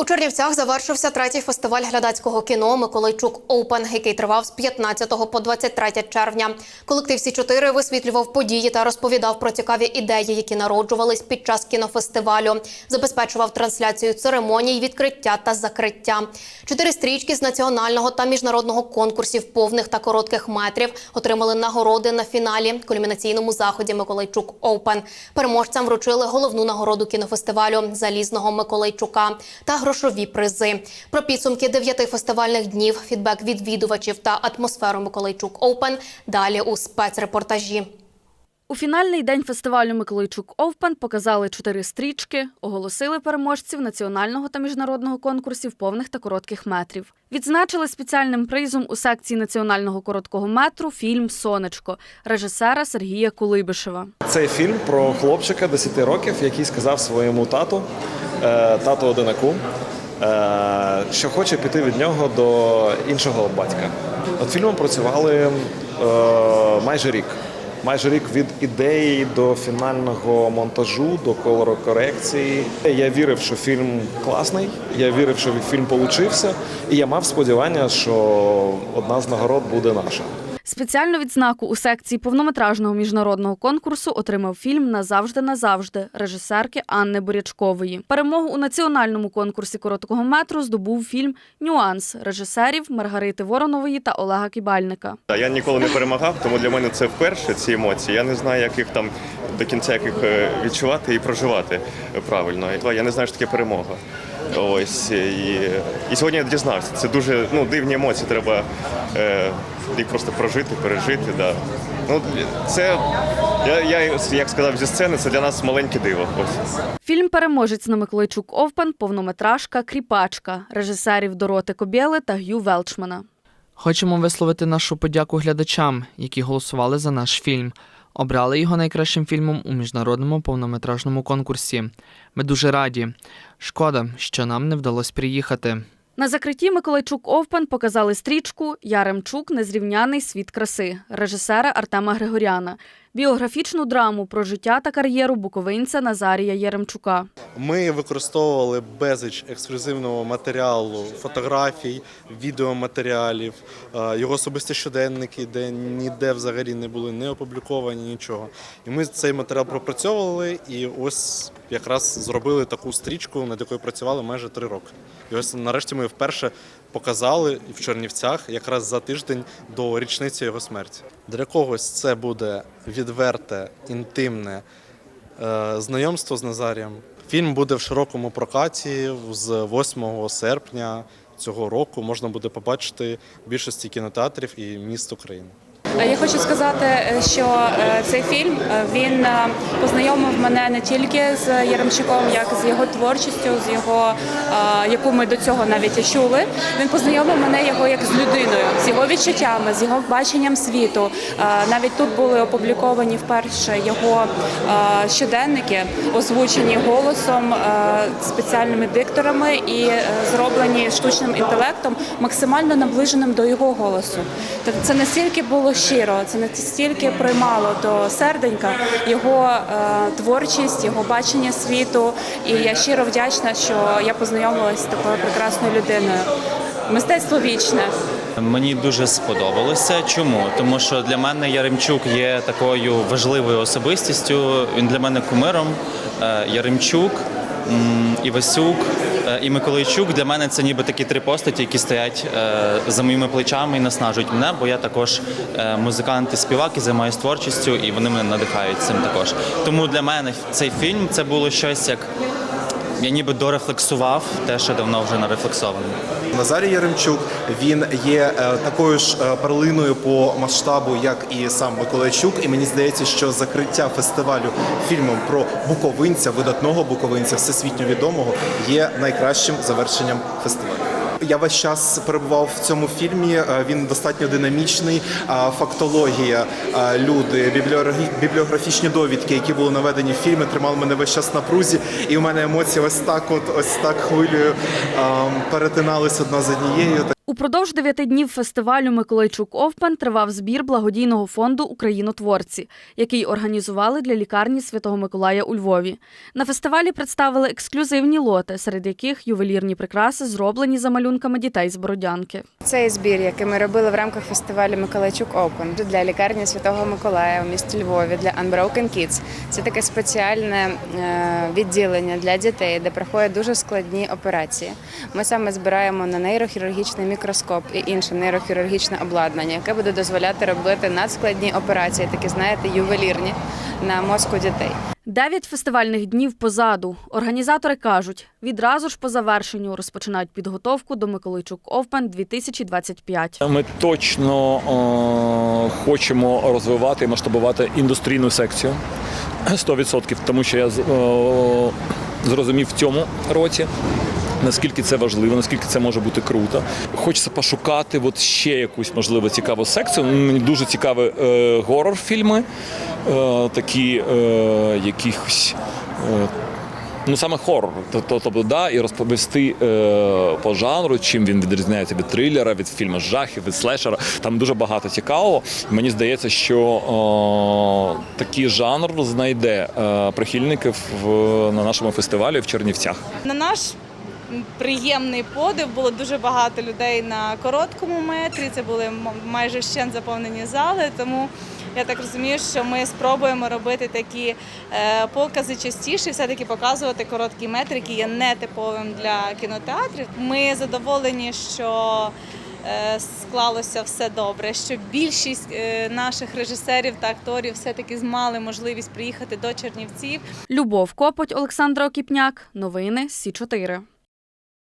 У Чернівцях завершився третій фестиваль глядацького кіно Миколайчук Оупен, який тривав з 15 по 23 червня. Колектив Сі 4 висвітлював події та розповідав про цікаві ідеї, які народжувались під час кінофестивалю. Забезпечував трансляцію церемоній, відкриття та закриття. Чотири стрічки з національного та міжнародного конкурсів повних та коротких метрів отримали нагороди на фіналі кульмінаційному заході Миколайчук Оупен. Переможцям вручили головну нагороду кінофестивалю залізного Миколайчука та грошові призи. Про підсумки дев'яти фестивальних днів, фідбек відвідувачів та атмосферу Миколайчук Оупен далі у спецрепортажі. У фінальний день фестивалю Миколайчук Овпен показали чотири стрічки, оголосили переможців національного та міжнародного конкурсів повних та коротких метрів. Відзначили спеціальним призом у секції національного короткого метру фільм Сонечко режисера Сергія Кулибишева. Цей фільм про хлопчика 10 років, який сказав своєму тату, е, тату одинаку, е, що хоче піти від нього до іншого батька. Над фільмом працювали е, майже рік. Майже рік від ідеї до фінального монтажу, до колорокорекції. Я вірив, що фільм класний. Я вірив, що фільм получився, і я мав сподівання, що одна з нагород буде наша. Спеціальну відзнаку у секції повнометражного міжнародного конкурсу отримав фільм Назавжди назавжди режисерки Анни Бурячкової. Перемогу у національному конкурсі короткого метру здобув фільм Нюанс режисерів Маргарити Воронової та Олега Кібальника. Я ніколи не перемагав, тому для мене це вперше ці емоції. Я не знаю, як їх там до кінця як е, відчувати і проживати правильно. Я не знаю, що таке перемога. Ось і, і сьогодні я дізнався. Це дуже ну, дивні емоції. Треба е, їх просто прожити, пережити. Да. Ну, це я, я як сказав зі сцени, це для нас маленьке диво. Ось. Фільм Переможець на Миколайчук Овпен повнометражка Кріпачка режисерів Дороти Кобєли та Г'ю Велчмана. Хочемо висловити нашу подяку глядачам, які голосували за наш фільм. Обрали його найкращим фільмом у міжнародному повнометражному конкурсі. Ми дуже раді. Шкода, що нам не вдалося приїхати. На закритті Миколайчук Овпен показали стрічку Яремчук. Незрівняний світ краси режисера Артема Григоряна, біографічну драму про життя та кар'єру буковинця Назарія Яремчука. Ми використовували безліч ексклюзивного матеріалу, фотографій, відеоматеріалів, е, його особисті щоденники, де ніде взагалі не були не опубліковані нічого. І ми цей матеріал пропрацьовували і ось якраз зробили таку стрічку, над якою працювали майже три роки. І ось нарешті ми вперше показали в Чернівцях якраз за тиждень до річниці його смерті. Для когось це буде відверте, інтимне е, знайомство з Назарієм. Фільм буде в широкому прокаті з 8 серпня цього року. Можна буде побачити в більшості кінотеатрів і міст України. Я хочу сказати, е, що е, цей фільм е, він е, познайомив мене не тільки з Яремчуком, як з його творчістю, з його е, яку ми до цього навіть і чули. Він познайомив мене його як з людиною, з його відчуттями, з його баченням світу. Е, Навіть тут були опубліковані вперше його е, щоденники, озвучені голосом, е, спеціальними дикторами і е, зроблені штучним інтелектом, максимально наближеним до його голосу. Тобто це настільки було щиро, це настільки приймало до серденька його е, творчість, його бачення світу. І я щиро вдячна, що я познайомилася з такою прекрасною людиною. Мистецтво вічне. Мені дуже сподобалося. Чому? Тому що для мене Яремчук є такою важливою особистістю. Він для мене кумиром. Е, Яремчук, Івасюк і Миколайчук для мене це ніби такі три постаті, які стоять е, за моїми плечами і наснажують мене, бо я також е, музикант і співак і займаюся творчістю, і вони мене надихають цим також. Тому для мене цей фільм це було щось як. Я ніби дорефлексував те, що давно вже нарефлексовано. Назарій Яремчук він є е, такою ж е, перлиною по масштабу, як і сам Миколайчук. І мені здається, що закриття фестивалю фільмом про буковинця, видатного буковинця, всесвітньо відомого, є найкращим завершенням фестивалю. Я весь час перебував в цьому фільмі. е, Він достатньо динамічний. Фактологія, е, люди, бібліографі- бібліографічні довідки, які були наведені в фільмі, тримали мене весь час на прузі. І у мене емоції ось так, от ось так хвилею ем, перетиналися одна з однією. Упродовж дев'яти днів фестивалю Миколайчук Овпен тривав збір благодійного фонду Українотворці, який організували для лікарні Святого Миколая у Львові. На фестивалі представили ексклюзивні лоти, серед яких ювелірні прикраси зроблені за малюнками дітей з Бородянки. Цей збір, який ми робили в рамках фестивалю Миколайчук Open для лікарні Святого Миколая у місті Львові для Unbroken Kids. Це таке спеціальне е, відділення для дітей, де проходять дуже складні операції. Ми саме збираємо на нейрохірургічний мікроскоп і інше нейрохірургічне обладнання, яке буде дозволяти робити надскладні операції, такі знаєте, ювелірні на мозку дітей. Дев'ять фестивальних днів позаду. Організатори кажуть, відразу ж по завершенню розпочинають підготовку до Миколайчук Овпен 2025. Ми точно е, хочемо розвивати і масштабувати індустрійну секцію 100%, тому що я з- е, зрозумів в цьому році. Наскільки це важливо, наскільки це може бути круто. Хочеться пошукати от ще якусь можливо цікаву секцію. Мені дуже цікаві е, горор-фільми, е, такі е, якихось. Е, Ну саме хорор, тобто, тобто да, і розповісти е, по жанру, чим він відрізняється від трилера, від фільму жахів, від слешера. Там дуже багато цікавого. Мені здається, що е, такий жанр знайде е, прихильників в, на нашому фестивалі в Чернівцях. На наш приємний подив було дуже багато людей на короткому метрі. Це були майже ще заповнені зали. Тому я так розумію, що ми спробуємо робити такі е, покази частіше, все таки показувати короткий метр, який є нетиповим для кінотеатрів. Ми задоволені, що е, склалося все добре. Що більшість е, наших режисерів та акторів все таки мали можливість приїхати до Чернівців. Любов Копоть, Олександра Окіпняк. Новини Сі 4